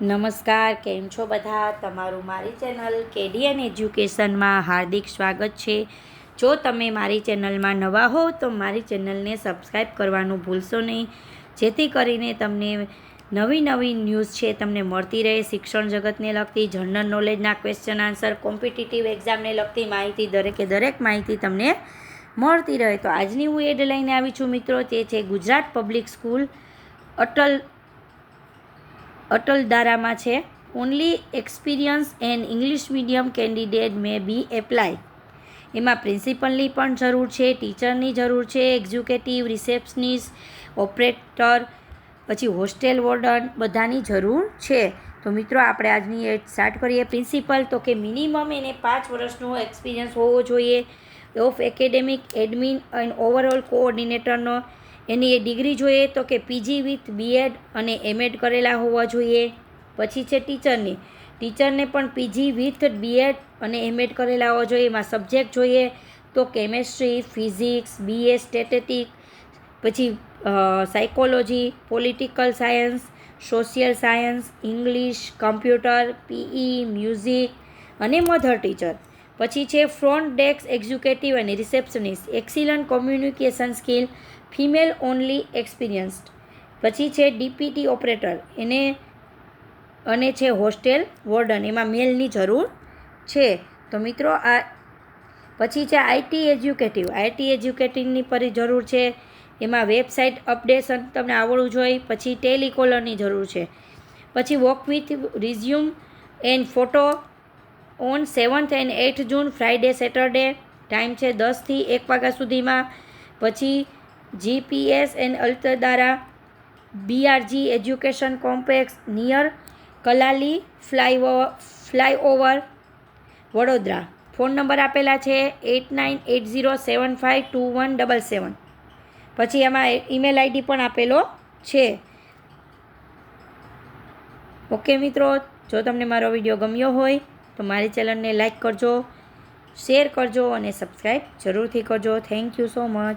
નમસ્કાર, કેમ છો બધા? તમારું મારી ચેનલ કેડીએન એજ્યુકેશનમાં હાર્દિક સ્વાગત છે. જો તમે મારી ચેનલમાં નવા હો, તો મારી ચેનલને સબસ્ક્રાઈબ કરવાનું ભૂલશો નહીં. જેથી કરીને તમને નવી નવી ન્યૂઝ છે, તમને મળતી રહે શિક્ષણ જગતને લગતી, જનરલ નોલેજના ક્વેશ્ચન આન્સર કોમ્પિટિટિવ એક્ઝામને લગતી માહિતી દરેકે દરેક માહિતી તમને મળતી રહે. તો આજની હું એડ લઈને આવી છું મિત્રો, તે છે ગુજરાત પબ્લિક સ્કૂલ અટલ અટલદારામાં છે. Only experience and English medium candidate may be apply એમાં પ્રિન્સિપલની પણ જરૂર છે ટીચરની જરૂર છે એક્ઝિક્યુટિવ રિસેપ્શનિસ્ટ ઓપરેટર પછી હોસ્ટેલ વોર્ડન બધાની જરૂર છે. તો મિત્રો, આપણે આજની એડ સ્ટાર્ટ કરીએ. પ્રિન્સિપલ તો કે મિનિમમ એને પાંચ વર્ષનો એક્સપિરિયન્સ હોવો જોઈએ. Of academic admin and overall કોઓર્ડિનેટરનો એની એ ડિગ્રી જોઈએ તો કે પીજી વિથ બીએડ અને એમએડ કરેલા હોવા જોઈએ. પછી છે ટીચરની. ટીચરને પણ પીજી વિથ બીએડ અને એમએડ કરેલા હોવા જોઈએ. એમાં સબ્જેક્ટ જોઈએ તો કેમેસ્ટ્રી, ફિઝિક્સ, બીએ સ્ટેટેટિક પછી psychology, political science, social science, English, computer, PE, music અને મધર ટીચર. પછી છે ફ્રન્ટ ડેસ્ક એક્ઝિક્યુટિવ અને receptionist excellent communication skill female only experienced પછી છે ડીપીટી ઓપરેટર એને, અને છે હોસ્ટેલ વોર્ડન એમાં મેલની જરૂર છે. તો મિત્રો, આ, પછી છે આઈટી એજ્યુકેટિવ આઈટી એજ્યુકેટિવની પર જરૂર છે. એમાં વેબસાઇટ અપડેશન તમને આવડવું જોઈએ પછી ટેલિકોલરની જરૂર છે. પછી walk with resume and photo on seventh and eighth June Friday Saturday. Time છે દસથી એક વાગ્યા સુધીમાં. પછી GPS and Atladara, BRG education complex near, Kalali fly flyover, Vadodara. Phone number આપેલા છે eight nine eight zero seven five two one double seven. પછી એમાં ઈમેલ આઈડી પણ આપેલો છે. ઓકે મિત્રો, જો તમને મારો વીડિયો ગમ્યો હોય તો મારી ચેનલને લાઈક કરજો, શેર કરજો અને સબસ્ક્રાઈબ જરૂરથી કરજો. Thank you so much.